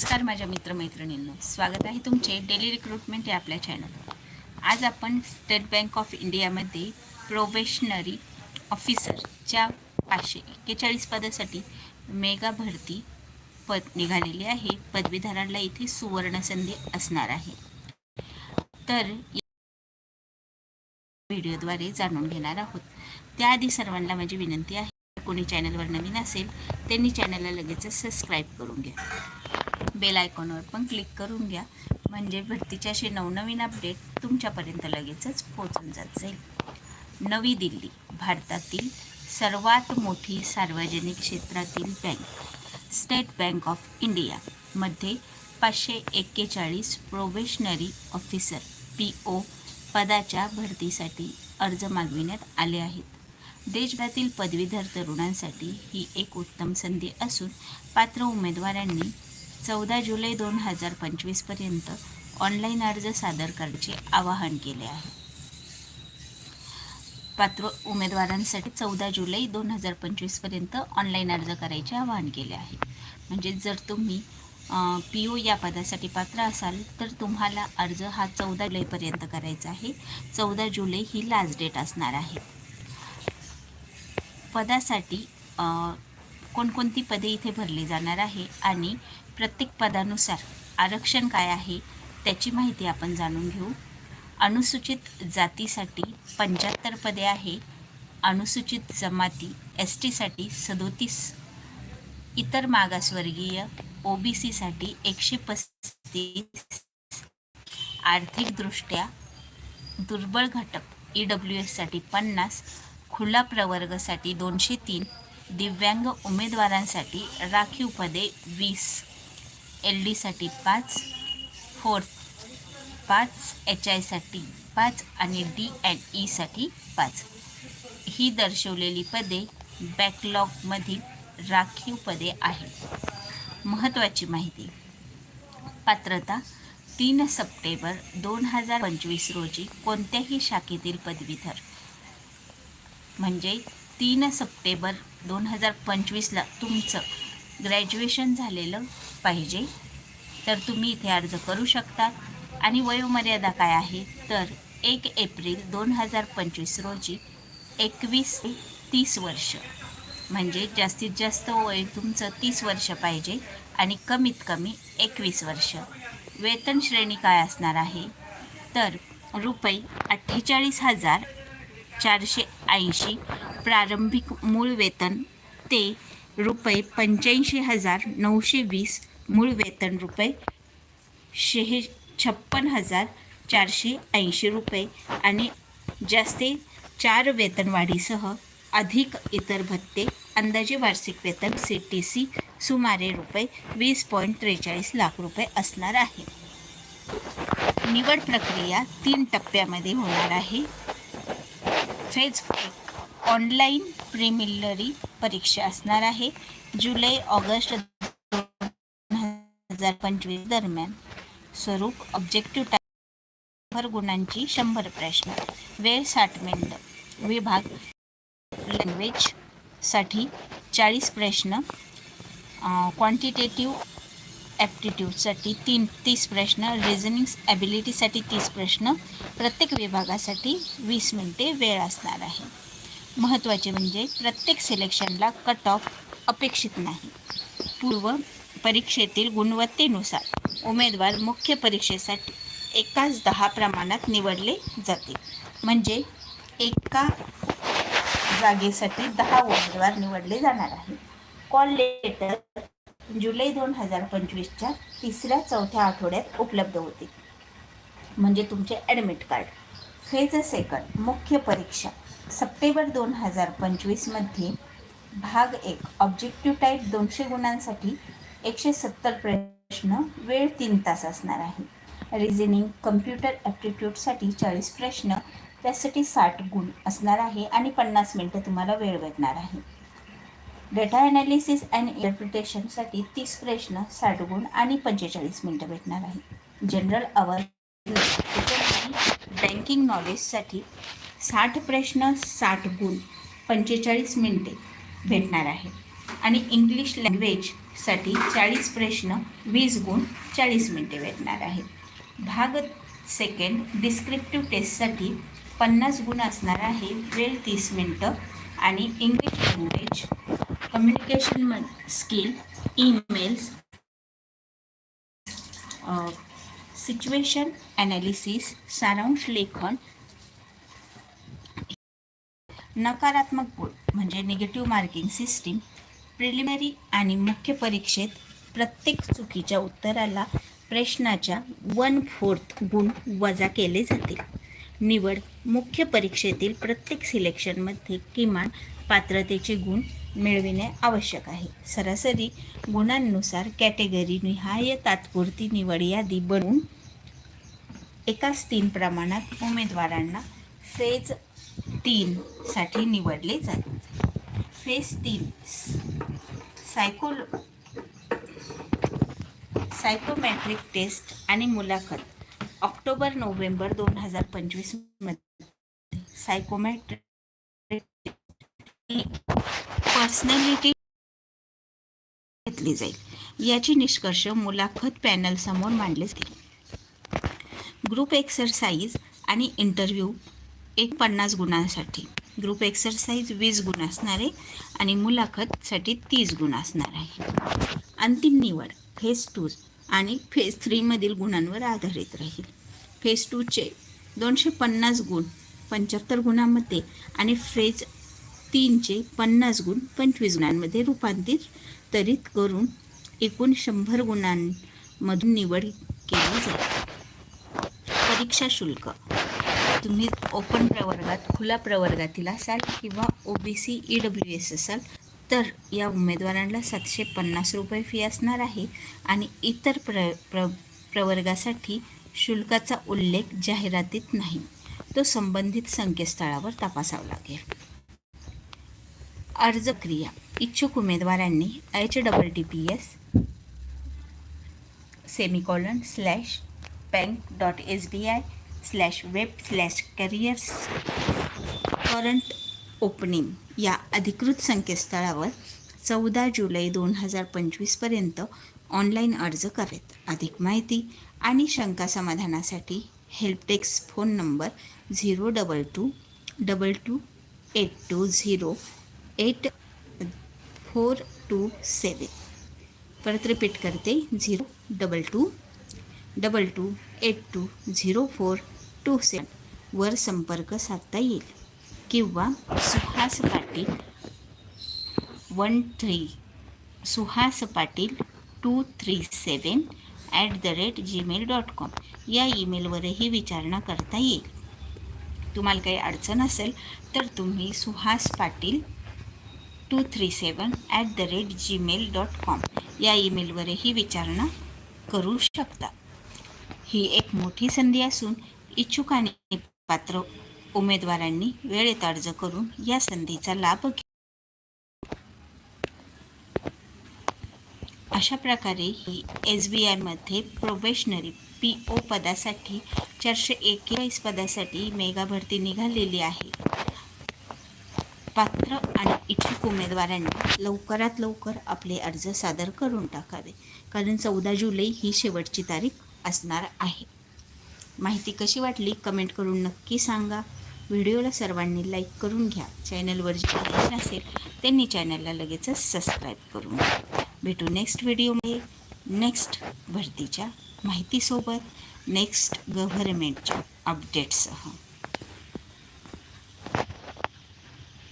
नमस्कार माझ्या मित्रमैत्रिणींनो. स्वागत आहे तुमचे डेली रिक्रुटमेंट या आपल्या चॅनलवर आज आपण स्टेट बँक ऑफ इंडियामध्ये प्रोबेशनरी ऑफिसरच्या पाचशे एक्केचाळीस पदासाठी मेगा भरती पद निघालेली आहे. पदवीधरांना इथे सुवर्णसंधी असणार आहे. तर व्हिडिओद्वारे जाणून घेणार आहोत. त्याआधी सर्वांना माझी विनंती आहे कोणी चॅनलवर नवीन असेल त्यांनी चॅनलला लगेच सबस्क्राईब करून घ्या. बेल आयकॉनवर पण क्लिक करून घ्या. म्हणजे भरतीचे असे नवनवीन अपडेट तुमच्यापर्यंत लगेचच पोहोचून जात जाईल. नवी दिल्ली भारतातील सर्वात मोठी सार्वजनिक क्षेत्रातील बँक स्टेट बँक ऑफ इंडियामध्ये पाचशे एक्केचाळीस प्रोबेशनरी ऑफिसर पी ओ पदाच्या भरतीसाठी अर्ज मागविण्यात आले आहेत. देशभरातील पदवीधर तरुणांसाठी ही एक उत्तम संधी असून पात्र उमेदवारांनी चौदा जुलै दोन हजार पंचवीसपर्यंत ऑनलाईन अर्ज सादर करण्याचे आवाहन केले आहे. पात्र उमेदवारांसाठी चौदा जुलै दोन हजार पंचवीसपर्यंत ऑनलाईन अर्ज करायचे आवाहन केले आहे. म्हणजे जर तुम्ही पी ओ या पदासाठी पात्र असाल तर तुम्हाला अर्ज हा चौदा जुलैपर्यंत करायचा आहे. चौदा जुलै ही लास्ट डेट असणार आहे. पदासाठी कोणकोणती पदे इथे भरली जाणार आहे आणि प्रत्येक पदानुसार आरक्षण काय आहे त्याची माहिती आपण जाणून घेऊ. अनुसूचित जातीसाठी पंच्याहत्तर पदे आहे. अनुसूचित जमाती एस टीसाठी सदोतीस. इतर मागासवर्गीय ओ बी सीसाठी एकशे पस्तीस. आर्थिकदृष्ट्या दुर्बळ घटक ई डब्ल्यू एससाठी पन्नास. खुला प्रवर्गासाठी दोनशे तीन. दिव्यांग उमेदवारांसाठी राखीव पदे वीस. एल डीसाठी पाच फोर्थ पाच एच आयसाठी पाच आणि डी अँड ईसाठी e पाच. ही दर्शवलेली पदे बॅकलॉगमधील राखीव पदे आहेत. महत्त्वाची माहिती. पात्रता तीन सप्टेंबर दोन हजार पंचवीस रोजी कोणत्याही शाखेतील पदवीधर. म्हणजे तीन सप्टेंबर दोन हजार पंचवीसला तुमचं ग्रॅज्युएशन झालेलं पाहिजे. तर तुम्ही इथे अर्ज करू शकता आणि वयोमर्यादा काय आहे? तर एक एप्रिल दोन हजार पंचवीस रोजी एकवीस ते तीस वर्ष. म्हणजे जास्तीत जास्त वय तुमचं तीस वर्ष पाहिजे आणि कमीत कमी एकवीस वर्ष. वेतन श्रेणी काय असणार आहे? तर रुपये अठ्ठेचाळीस हजार चारशे ऐंशी प्रारंभिक मूळ वेतन ते रुपये पंच्याऐंशी हजार नऊशे वीस मूळ वेतन रुपये शेहे छप्पन हजार चारशे ऐंशी रुपये आणि जास्ती चार वेतनवाढीसह अधिक इतर भत्ते अंदाजे वार्षिक वेतन सी टी सी सुमारे रुपये वीस पॉईंट त्रेचाळीस लाख रुपये असणार आहे. निवड प्रक्रिया तीन टप्प्यामध्ये होणार आहे. फेज एक ऑनलाईन प्रिमिलरी परीक्षा असणार आहे जुलै ऑगस्ट दोन हजार पंचवीस दरम्यान. स्वरूप ऑब्जेक्टिव्ह शंभर गुणांची शंभर प्रश्न. वेळ साठ मिनिट. विभाग लँग्वेजसाठी चाळीस प्रश्न. क्वांटिटेटिव्ह ॲप्टिट्यूडसाठी तीन तीस प्रश्न. रिझनिंग ॲबिलिटीसाठी तीस प्रश्न. प्रत्येक विभागासाठी वीस मिनिटे वेळ असणार आहे. महत्त्वाचे म्हणजे प्रत्येक सिलेक्शनला कट ऑफ अपेक्षित नाही. पूर्व परीक्षेतील गुणवत्तेनुसार उमेदवार मुख्य परीक्षेसाठी एकाच दहा प्रमाणात निवडले जाते. म्हणजे एका जागेसाठी दहा उमेदवार निवडले जाणार आहे कॉल लेटर जुलै दोन हजार पंचवीसच्या तिसऱ्या चौथ्या आठवड्यात उपलब्ध होते. म्हणजे तुमचे ॲडमिट कार्ड फेज सेकंड मुख्य परीक्षा. सप्टेंबर दोन हजार पंचवीसमध्ये भाग एक ऑब्जेक्टिव्ह टाईप दोनशे गुणांसाठी एकशे सत्तर प्रश्न वेळ तीन तास असणार आहे. रिझनिंग कम्प्युटर ॲप्टिट्यूडसाठी चाळीस प्रश्न त्यासाठी साठ गुण असणार आहे आणि पन्नास मिनटं तुम्हाला वेळ भेटणार आहे. डेटा ॲनालिसिस अँड इंटरप्रिटेशनसाठी तीस प्रश्न साठ गुण आणि पंचेचाळीस मिनटं भेटणार आहे. जनरल अवेअरनेस बँकिंग नॉलेजसाठी साठ प्रश्न साठ गुण पंचेचाळीस मिनटे भेटणार आहे आणि इंग्लिश लँग्वेजसाठी चाळीस प्रश्न वीस गुण चाळीस मिनटे भेटणार आहे भाग सेकंड डिस्क्रिप्टिव्ह टेस्टसाठी पन्नास गुण असणार आहे वेळ तीस मिनटं. आणि इंग्लिश लँग्वेज कम्युनिकेशन म स्किल ईमेल्स सिच्युएशन ॲनालिसिस सारांश लेखन नकारात्मक गुण म्हणजे निगेटिव्ह मार्किंग सिस्टीम प्रिलिमिनरी आणि मुख्य परीक्षेत प्रत्येक चुकीच्या उत्तराला प्रश्नाच्या वन फोर्थ गुण वजा केले जातील निवड मुख्य परीक्षेतील प्रत्येक सिलेक्शनमध्ये किमान पात्रतेचे गुण मिळविणे आवश्यक आहे. सरासरी गुणांनुसार कॅटेगरी निहाय तात्पुरती निवड यादी बनवून एकाच तीन प्रमाणात उमेदवारांना फेज तीनसाठी निवडले जाते फेस तीन. सायकोलो सायकोमॅट्रिक टेस्ट आणि मुलाखत. ऑक्टोबर नोव्हेंबर दोन हजार पंचवीसमध्ये सायकोमॅट्रिक पर्सनॅलिटी घेतली जाईल. याची निष्कर्ष मुलाखत पॅनलसमोर मांडले जाईल ग्रुप एक्सरसाइज आणि इंटरव्ह्यू एक पन्नास गुणांसाठी. ग्रुप एक्सरसाइज वीस गुण असणारे आणि मुलाखतसाठी तीस गुण असणार आहे. अंतिम निवड फेज टू आणि फेज थ्रीमधील गुणांवर आधारित राहील. फेज टूचे दोनशे पन्नास गुण पंच्याहत्तर गुणांमध्ये आणि फेज तीनचे पन्नास गुण पंचवीस गुणांमध्ये रूपांतरित करून एकूण शंभर गुणांमधून निवड केली जाते परीक्षा शुल्क तुम्ही ओपन प्रवर्गात खुला प्रवर्गातील असाल किंवा O B C E W S असाल तर या उमेदवारांना सातशे पन्नास रुपये फी असणार आहे आणि इतर प्र प्र प्रवर्गासाठी शुल्काचा उल्लेख जाहिरातीत नाही. तो संबंधित संकेतस्थळावर तपासावा लागेल. अर्ज क्रिया इच्छुक उमेदवारांनी H double T P S semicolon slash bank dot S B I slash web slash careers current opening या अधिकृत संकेतस्थळावर चौदा जुलै दोन हजार पंचवीसपर्यंत ऑनलाईन अर्ज करेत. अधिक माहिती आणि शंका समाधानासाठी helpdesk phone number zero double two double two eight two zero eight four two seven परत रिपीट करते. Zero double two double two eight two zero four two seven वर संपर्क साधता येईल. किंवा Suhas Patil one three Suhas Patil two three seven at the rate Gmail dot com या ईमेलवरही विचारणा करता येईल. तुम्हाला काही अडचण असेल तर तुम्ही Suhas Patil two three seven at the rate Gmail dot com या ईमेलवरही विचारणा करू शकता. ही एक मोठी संधी असून इच्छुक आणि पात्र उमेदवारांनी वेळेत अर्ज करून या संधीचा लाभ घ्या अशा प्रकारे ही एस बी आयमध्ये प्रोबेशनरी पी ओ पदासाठी चारशे एकेचाळीस पदासाठी मेगा भरती निघालेली आहे. पात्र आणि इच्छुक उमेदवारांनी लवकरात लवकर आपले अर्ज सादर करून टाकावे. कारण चौदा जुलै ही शेवटची तारीख असणार आहे. माहिती कशी वाटली कमेंट करून नक्की सांगा. व्हिडिओला सर्वांनी लाईक करून घ्या. चॅनलवर जे नवीन असेल त्यांनी चॅनलला लगेचच सबस्क्राईब करून घ्या. भेटू नेक्स्ट व्हिडिओमध्ये. नेक्स्ट भरतीच्या माहितीसोबत नेक्स्ट गव्हर्मेंटच्या अपडेटसह